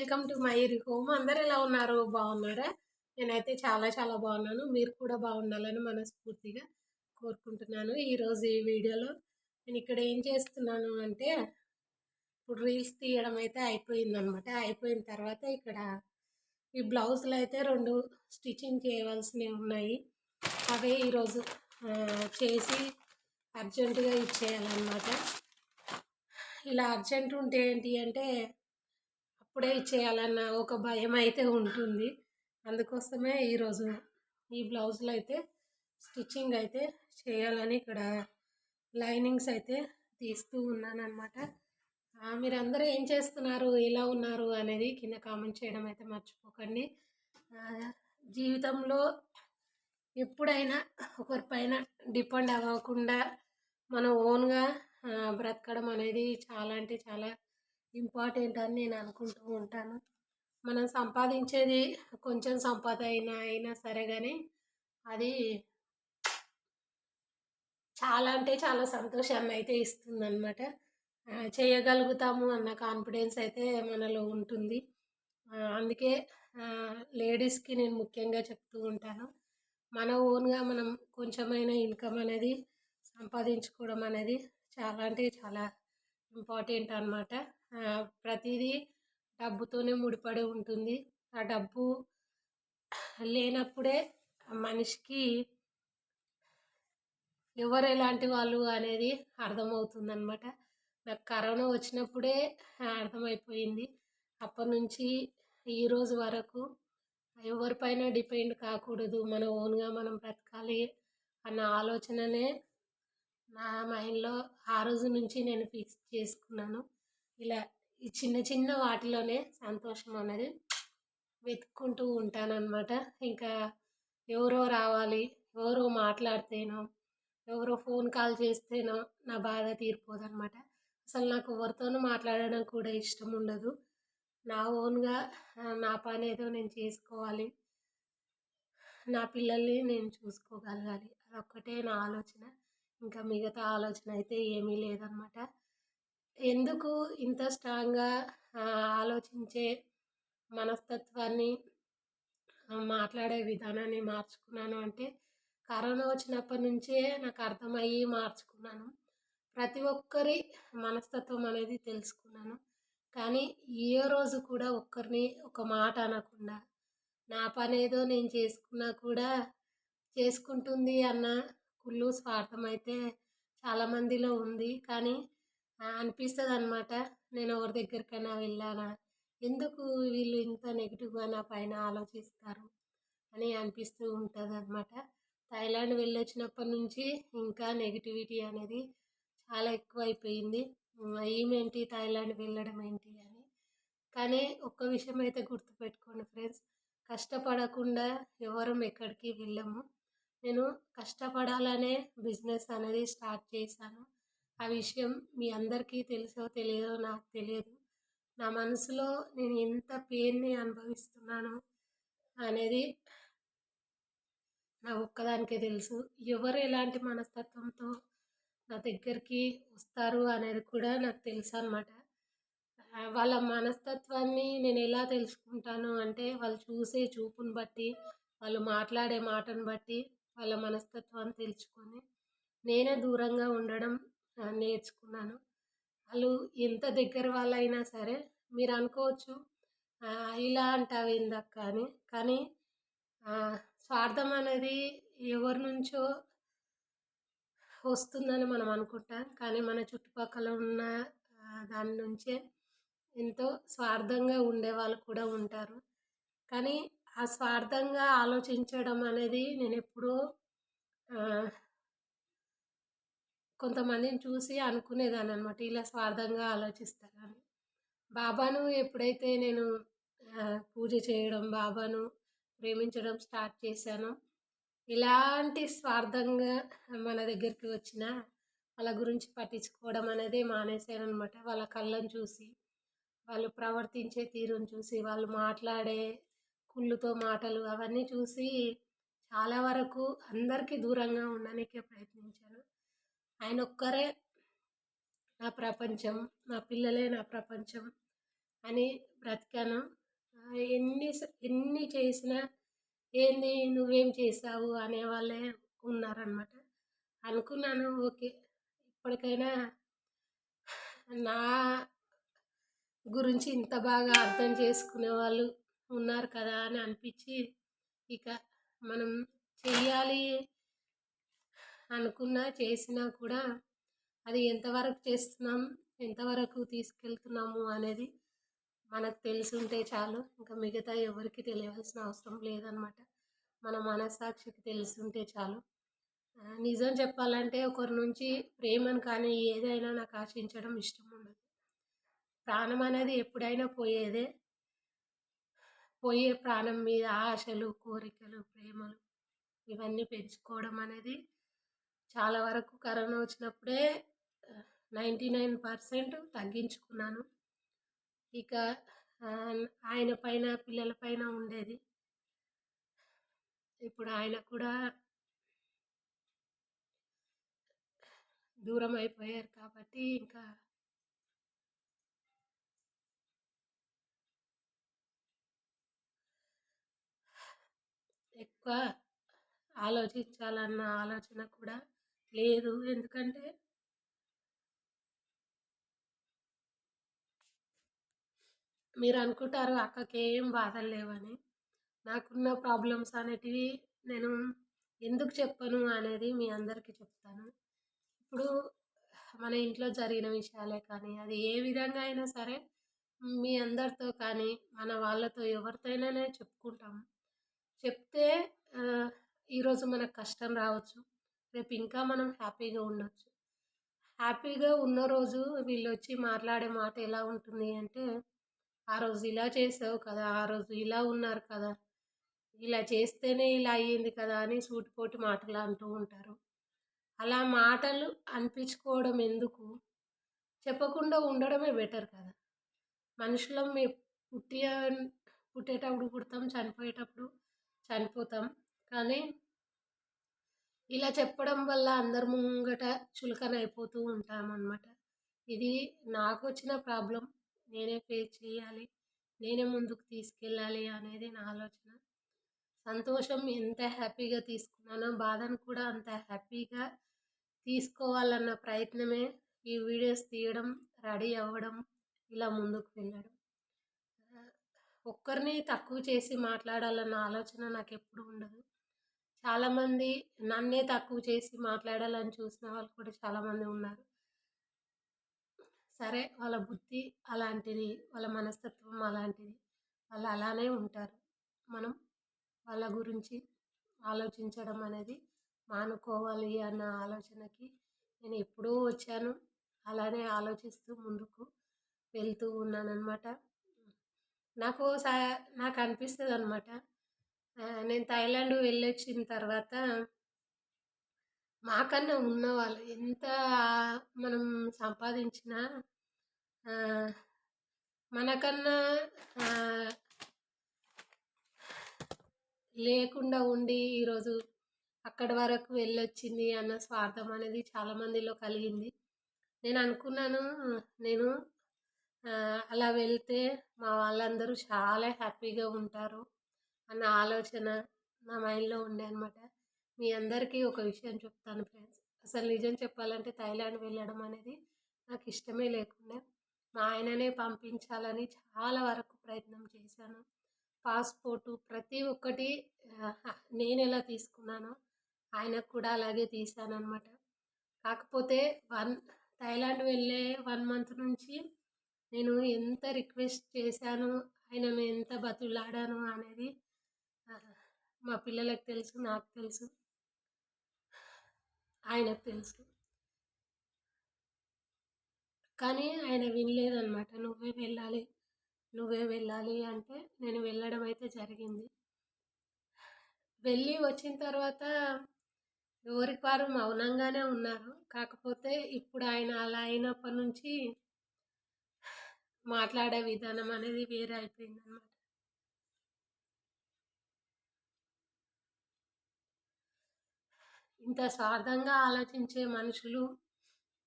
Welcome to Mayuri home. అందరు ఎలా ఉన్నారు? బాగున్నారా? నేనైతే చాలా చాలా బాగున్నాను. మీరు కూడా బాగుండాలని మనస్ఫూర్తిగా కోరుకుంటున్నాను ఈరోజు ఈ వీడియోలో. నేను ఇక్కడ ఏం చేస్తున్నాను అంటే ఇప్పుడు రీల్స్ తీయడం అయితే అయిపోయిందనమాట అయిపోయిన తర్వాత ఇక్కడ ఈ బ్లౌజులు అయితే రెండు స్టిచ్చింగ్ చేయవలసినవి ఉన్నాయి. అవే ఈరోజు చేసి అర్జెంటుగా ఇచ్చేయాలన్నమాట. ఇలా అర్జెంట్ ఉంటే ఏంటి అంటే అప్పుడే ఇచ్చేయాలన్న ఒక భయం అయితే ఉంటుంది. అందుకోసమే ఈరోజు ఈ బ్లౌజులు అయితే స్టిచ్చింగ్ అయితే చేయాలని ఇక్కడ లైనింగ్స్ అయితే తీస్తూ ఉన్నాను మీరు మీరందరూ ఏం చేస్తున్నారు ఎలా ఉన్నారు అనేది కింద కామెంట్ చేయడం అయితే మర్చిపోకండి. జీవితంలో ఎప్పుడైనా ఒకరిపైన డిపెండ్ అవ్వకుండా మనం ఓన్గా బ్రతకడం అనేది చాలా అంటే చాలా ఇంపార్టెంట్ అని నేను అనుకుంటూ ఉంటాను. మనం సంపాదించేది కొంచెం సంపాద అయినా అయినా సరే కానీ అది చాలా అంటే చాలా సంతోషాన్ని అయితే ఇస్తుంది అనమాట చేయగలుగుతాము అన్న కాన్ఫిడెన్స్ అయితే మనలో ఉంటుంది. అందుకే లేడీస్కి నేను ముఖ్యంగా చెప్తూ ఉంటాను. మన ఓన్గా మనం కొంచెమైనా ఇన్కమ్ అనేది సంపాదించుకోవడం అనేది చాలా అంటే చాలా ఇంపార్టెంట్ అనమాట ప్రతిదీ డబ్బుతోనే ముడిపడి ఉంటుంది. ఆ డబ్బు లేనప్పుడే మనిషికి ఎవరు ఎలాంటి వాళ్ళు అనేది అర్థమవుతుంది అనమాట నాకు కరోనా వచ్చినప్పుడే అర్థమైపోయింది. అప్పటి నుంచి ఈ రోజు వరకు ఎవరిపైన డిపెండ్ కాకూడదు. మన ఓన్గా మనం బ్రతకాలి అన్న ఆలోచననే నా మైండ్లో ఆ రోజు నుంచి నేను ఫిక్స్ చేసుకున్నాను. ఇలా ఈ చిన్న చిన్న వాటిలోనే సంతోషం అనేది వెతుక్కుంటూ ఉంటానన్నమాట. ఇంకా ఎవరో రావాలి ఎవరో మాట్లాడితేనో ఎవరో ఫోన్ కాల్ చేస్తేనో నా బాధ తీరిపోదనమాట అసలు నాకు ఎవరితోనూ మాట్లాడడం కూడా ఇష్టం ఉండదు. నా ఓన్గా నా పని ఏదో నేను చేసుకోవాలి. నా పిల్లల్ని నేను చూసుకోగలగాలి. అదొక్కటే నా ఆలోచన. ఇంకా మిగతా ఆలోచన అయితే ఏమీ లేదనమాట ఎందుకు ఇంత స్ట్రాంగ్గా ఆలోచించే మనస్తత్వాన్ని మాట్లాడే విధానాన్ని మార్చుకున్నాను అంటే కరోనా వచ్చినప్పటి నుంచే నాకు అర్థమయ్యి మార్చుకున్నాను. ప్రతి ఒక్కరి మనస్తత్వం అనేది తెలుసుకున్నాను. కానీ ఏ రోజు కూడా ఒక్కరిని ఒక మాట అనకుండా నా పని ఏదో నేను చేసుకున్నా కూడా చేసుకుంటుంది అన్న కుళ్ళు స్వార్థం అయితే చాలామందిలో ఉంది. కానీ అనిపిస్తుంది అనమాట నేను ఎవరి దగ్గరికైనా వెళ్ళానా? ఎందుకు వీళ్ళు ఇంత నెగిటివ్గా నా పైన ఆలోచిస్తారు? అని అనిపిస్తూ ఉంటుంది అనమాట థాయిలాండ్ వెళ్ళొచ్చినప్పటి నుంచి ఇంకా నెగిటివిటీ అనేది చాలా ఎక్కువైపోయింది. ఏమేంటి థాయిలాండ్ వెళ్ళడం ఏంటి అని. కానీ ఒక్క విషయం అయితే గుర్తుపెట్టుకోండి ఫ్రెండ్స్. కష్టపడకుండా ఎవరం ఎక్కడికి వెళ్ళము. నేను కష్టపడాలనే బిజినెస్ అనేది స్టార్ట్ చేశాను. ఆ విషయం మీ అందరికీ తెలుసో తెలియదో నాకు తెలియదు. నా మనసులో నేను ఎంత పెయిన్ని అనుభవిస్తున్నాను అనేది నా ఒక్కదానికే తెలుసు. ఎవరు ఎలాంటి మనస్తత్వంతో నా దగ్గరికి వస్తారు అనేది కూడా నాకు తెలుసు అనమాట వాళ్ళ మనస్తత్వాన్ని నేను ఎలా తెలుసుకుంటాను అంటే వాళ్ళు చూసే చూపును బట్టి వాళ్ళు మాట్లాడే మాటను బట్టి వాళ్ళ మనస్తత్వాన్ని తెలుసుకొని నేనే దూరంగా ఉండడం నేర్చుకున్నాను. వాళ్ళు ఎంత దగ్గర వాళ్ళైనా సరే మీరు అనుకోవచ్చు ఇలా అంటావు ఏందక్క అని. కానీ స్వార్థం అనేది ఎవరి నుంచో వస్తుందని మనం అనుకుంటాం. కానీ మన చుట్టుపక్కల ఉన్న దాని నుంచే ఎంతో స్వార్థంగా ఉండే వాళ్ళు కూడా ఉంటారు. కానీ ఆ స్వార్థంగా ఆలోచించడం అనేది నేను ఎప్పుడూ కొంతమందిని చూసి అనుకునేదాన్ని అనమాట ఇలా స్వార్థంగా ఆలోచిస్తారని. బాబాను ఎప్పుడైతే నేను పూజ చేయడం బాబాను ప్రేమించడం స్టార్ట్ చేశానో ఎలాంటి స్వార్థంగా మన దగ్గరికి వచ్చినా వాళ్ళ గురించి పట్టించుకోవడం అనేది మానేశాను అనమాట వాళ్ళ కళ్ళను చూసి వాళ్ళు ప్రవర్తించే తీరును చూసి వాళ్ళు మాట్లాడే కుళ్ళుతో మాటలు అవన్నీ చూసి చాలా వరకు అందరికీ దూరంగా ఉండడానికే ప్రయత్నించాను. ఆయన ఒక్కరే నా ప్రపంచం నా పిల్లలే నా ప్రపంచం అని బ్రతికాను. ఎన్ని ఎన్ని చేసినా ఏంది నువ్వేం చేసావు అనేవాళ్ళే ఉన్నారనమాట అనుకున్నాను ఓకే. ఇప్పటికైనా నా గురించి ఇంత బాగా అర్థం చేసుకునే వాళ్ళు ఉన్నారు కదా అని అనిపించి ఇక మనం చెయ్యాలి అనుకున్నా చేసినా కూడా అది ఎంతవరకు చేస్తున్నాం ఎంతవరకు తీసుకెళ్తున్నాము అనేది మనకు తెలుసుంటే చాలు. ఇంకా మిగతా ఎవరికి తెలియవలసిన అవసరం లేదనమాట మన మనస్సాక్షికి తెలుసుంటే ఉంటే చాలు నిజం చెప్పాలంటే ఒకరి నుంచి ప్రేమను కానీ ఏదైనా నాకు ఆశించడం ఇష్టం ఉండదు. ప్రాణం అనేది ఎప్పుడైనా పోయేదే. పోయే ప్రాణం మీద ఆశలు కోరికలు ప్రేమలు ఇవన్నీ పెంచుకోవడం అనేది చాలా వరకు కరోనా వచ్చినప్పుడే నైంటీ నైన్ పర్సెంట్ తగ్గించుకున్నాను. ఇక ఆయన పైన పిల్లల పైన ఉండేది. ఇప్పుడు ఆయన కూడా దూరం అయిపోయారు కాబట్టి ఇంకా ఎక్కువ ఆలోచించాలన్న ఆలోచన కూడా లేదు. ఎందుకంటే మీరు అనుకుంటారు అక్కకి ఏం బాధలు లేవని. నాకున్న ప్రాబ్లమ్స్ అనేటివి నేను ఎందుకు చెప్పను అనేది మీ అందరికీ చెప్తాను. ఇప్పుడు మన ఇంట్లో జరిగిన విషయాలే కానీ అది ఏ విధంగా అయినా సరే మీ అందరితో కానీ మన వాళ్ళతో ఎవరితోనైనా చెప్పుకుంటాము. చెప్తే ఈరోజు మనకు కష్టం రావచ్చు. రేపు ఇంకా మనం హ్యాపీగా ఉండొచ్చు. హ్యాపీగా ఉన్న రోజు వీళ్ళు వచ్చి మాట్లాడే మాట ఎలా ఉంటుంది అంటే ఆ రోజు ఇలా చేసావు కదా ఆ రోజు ఇలా ఉన్నారు కదా ఇలా చేస్తేనే ఇలా అయ్యింది కదా అని సూటిపోటి మాటలు అంటూ ఉంటారు. అలా మాటలు అనిపించుకోవడం ఎందుకు? చెప్పకుండా ఉండడమే బెటర్ కదా. మనుషులం మీ పుట్టి పుట్టేటప్పుడు పుడతాం చనిపోయేటప్పుడు చనిపోతాం. కానీ ఇలా చెప్పడం వల్ల అందరి ముంగట చులకన అయిపోతూ ఉంటాం అన్నమాట ఇది నాకు వచ్చిన ప్రాబ్లం. నేనే ఫేస్ చేయాలి. నేనే ముందుకు తీసుకెళ్ళాలి అనేది నా ఆలోచన. సంతోషం ఎంత హ్యాపీగా తీసుకున్నానో బాధను కూడా అంత హ్యాపీగా తీసుకోవాలన్న ప్రయత్నమే ఈ వీడియోస్ తీయడం రెడీ అవ్వడం ఇలా ముందుకు వెళ్ళడం. ఒక్కరిని తక్కువ చేసి మాట్లాడాలన్న ఆలోచన నాకు ఎప్పుడు ఉండదు. చాలామంది నన్నే తక్కువ చేసి మాట్లాడాలని చూసిన వాళ్ళు కూడా చాలామంది ఉన్నారు. సరే వాళ్ళ బుద్ధి అలాంటిది వాళ్ళ మనస్తత్వం అలాంటిది వాళ్ళు అలానే ఉంటారు. మనం వాళ్ళ గురించి ఆలోచించడం అనేది మానుకోవాలి అన్న ఆలోచనకి నేను ఎప్పుడూ వచ్చాను. అలానే ఆలోచిస్తూ ముందుకు వెళ్తూ ఉన్నాను అనమాట నాకు సా నాకు అనిపిస్తుంది అనమాట నేను థాయిలాండ్ వెళ్ళొచ్చిన తర్వాత మాకన్నా ఉన్నవాళ్ళు ఎంత మనం సంపాదించినా మనకన్నా లేకుండా ఉండి ఈరోజు అక్కడి వరకు వెళ్ళొచ్చింది అన్న స్వార్థం అనేది చాలామందిలో కలిగింది. నేను అనుకున్నాను నేను అలా వెళ్తే మా వాళ్ళందరూ చాలా హ్యాపీగా ఉంటారు. అన్న ఆలోచన నా మైండ్లో ఉండే అనమాట మీ అందరికీ ఒక విషయం చెప్తాను ఫ్రెండ్స్. అసలు నిజం చెప్పాలంటే థైలాండ్ వెళ్ళడం అనేది నాకు ఇష్టమే లేకుండా. మా ఆయననే పంపించాలని చాలా వరకు ప్రయత్నం చేశాను. పాస్పోర్టు ప్రతి ఒక్కటి నేను ఎలా తీసుకున్నానో ఆయనకు కూడా అలాగే తీశాను అనమాట కాకపోతే వన్ థైలాండ్ వెళ్ళే వన్ మంత్ నుంచి నేను ఎంత రిక్వెస్ట్ చేశాను ఆయనను ఎంత బతులాడాను అనేది మా పిల్లలకు తెలుసు నాకు తెలుసు. ఆయనకు తెలుసు. కానీ ఆయన వినలేదన్నమాట. నువ్వే వెళ్ళాలి నువ్వే వెళ్ళాలి అంటే నేను వెళ్ళడం అయితే జరిగింది. వెళ్ళి వచ్చిన తర్వాత ఎవరికి వారు మౌనంగానే ఉన్నారు. కాకపోతే ఇప్పుడు ఆయన అలా అయినప్పటి నుంచి మాట్లాడే విధానం అనేది వేరే అయిపోయింది అనమాట ఇంత స్వార్థంగా ఆలోచించే మనుషులు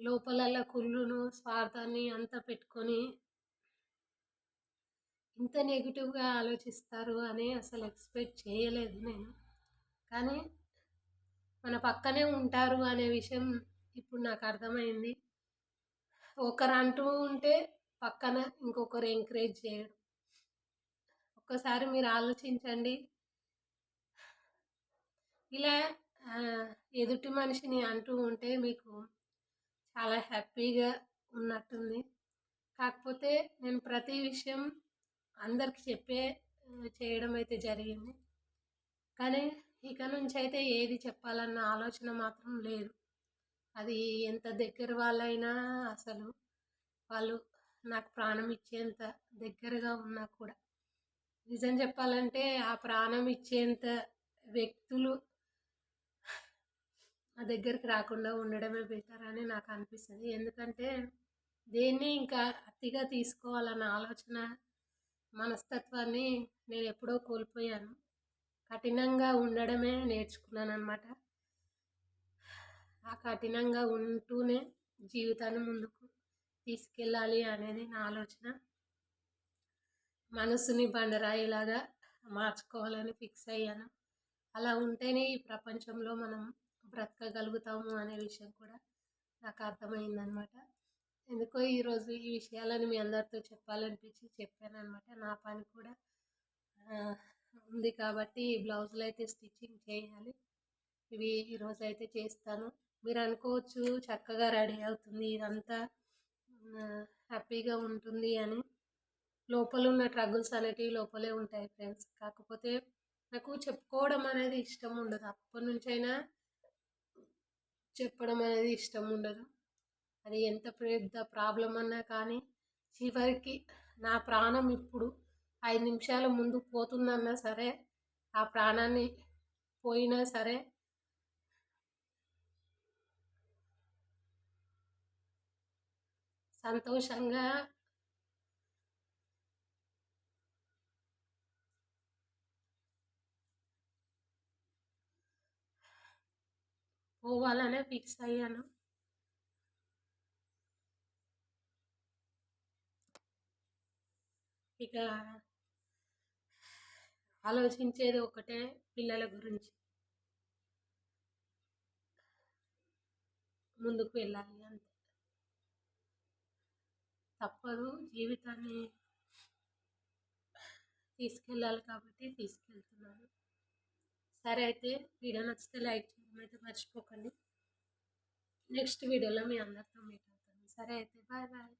లోపల కుళ్ళును స్వార్థాన్ని అంతా పెట్టుకొని ఇంత నెగిటివ్గా ఆలోచిస్తారు అని అసలు ఎక్స్పెక్ట్ చేయలేదు నేను. కానీ మన పక్కనే ఉంటారు అనే విషయం ఇప్పుడు నాకు అర్థమైంది. ఒకరు అంటూ ఉంటే పక్కన ఇంకొకరు ఎంకరేజ్ చేయడం ఒక్కసారి మీరు ఆలోచించండి. ఇలా ఎదుటి మనిషిని అంటూ ఉంటే మీకు చాలా హ్యాపీగా ఉన్నట్టుంది. కాకపోతే నేను ప్రతి విషయం అందరికి చెప్పే చేయడం అయితే జరిగింది. కానీ ఇక నుంచి అయితే ఏది చెప్పాలన్న ఆలోచన మాత్రం లేదు. అది ఎంత దగ్గర వాళ్ళైనా అసలు వాళ్ళు నాకు ప్రాణం ఇచ్చేంత దగ్గరగా ఉన్నా కూడా. నిజం చెప్పాలంటే ఆ ప్రాణం ఇచ్చేంత వ్యక్తులు నా దగ్గరికి రాకుండా ఉండడమే బెటర్ అని నాకు అనిపిస్తుంది. ఎందుకంటే దేన్ని ఇంకా అతిగా తీసుకోవాలన్న ఆలోచన మనస్తత్వాన్ని నేను ఎప్పుడో కోల్పోయాను. కఠినంగా ఉండడమే నేర్చుకున్నాను అనమాట ఆ కఠినంగా ఉంటూనే జీవితాన్ని ముందుకు తీసుకెళ్ళాలి అనేది నా ఆలోచన. మనసుని బండరాయిలాగా మార్చుకోవాలని ఫిక్స్ అయ్యాను. అలా ఉంటేనే ఈ ప్రపంచంలో మనం బ్రతకగలుగుతాము అనే విషయం కూడా నాకు అర్థమైందనమాట. ఎందుకో ఈరోజు ఈ విషయాలను మీ అందరితో చెప్పాలనిపించి చెప్పాను అనమాట నా పని కూడా ఉంది కాబట్టి బ్లౌజులు అయితే స్టిచ్చింగ్ చేయాలి. ఇవి ఈరోజు అయితే చేస్తాను. మీరు అనుకోవచ్చు చక్కగా రెడీ అవుతుంది ఇదంతా హ్యాపీగా ఉంటుంది అని. లోపల ఉన్న ట్రగుల్స్ అనేటివి లోపలే ఉంటాయి ఫ్రెండ్స్. కాకపోతే నాకు చెప్పుకోవడం అనేది ఇష్టం ఉండదు. అప్పటి నుంచైనా చెప్పడం అనేది ఇష్టం ఉండదు. అది ఎంత పెద్ద ప్రాబ్లం అన్నా కానీ చివరికి నా ప్రాణం ఇప్పుడు ఐదు నిమిషాల ముందు పోతుందన్నా సరే ఆ ప్రాణాన్ని పోయినా సరే సంతోషంగా పోవాలనే ఫిక్స్ అయ్యాను. ఇక ఆలోచించేది ఒకటే పిల్లల గురించి. ముందుకు వెళ్ళాలి అంతే. తప్పదు జీవితాన్ని తీసుకెళ్ళాలి కాబట్టి తీసుకెళ్తున్నాను. సరే అయితే వీడియో నచ్చితే లైక్ చేయండి. అయితే మర్చిపోకండి. నెక్స్ట్ వీడియోలో మీ అందరితో మీట్ అవుతాను. సరే అయితే బాయ్ బాయ్.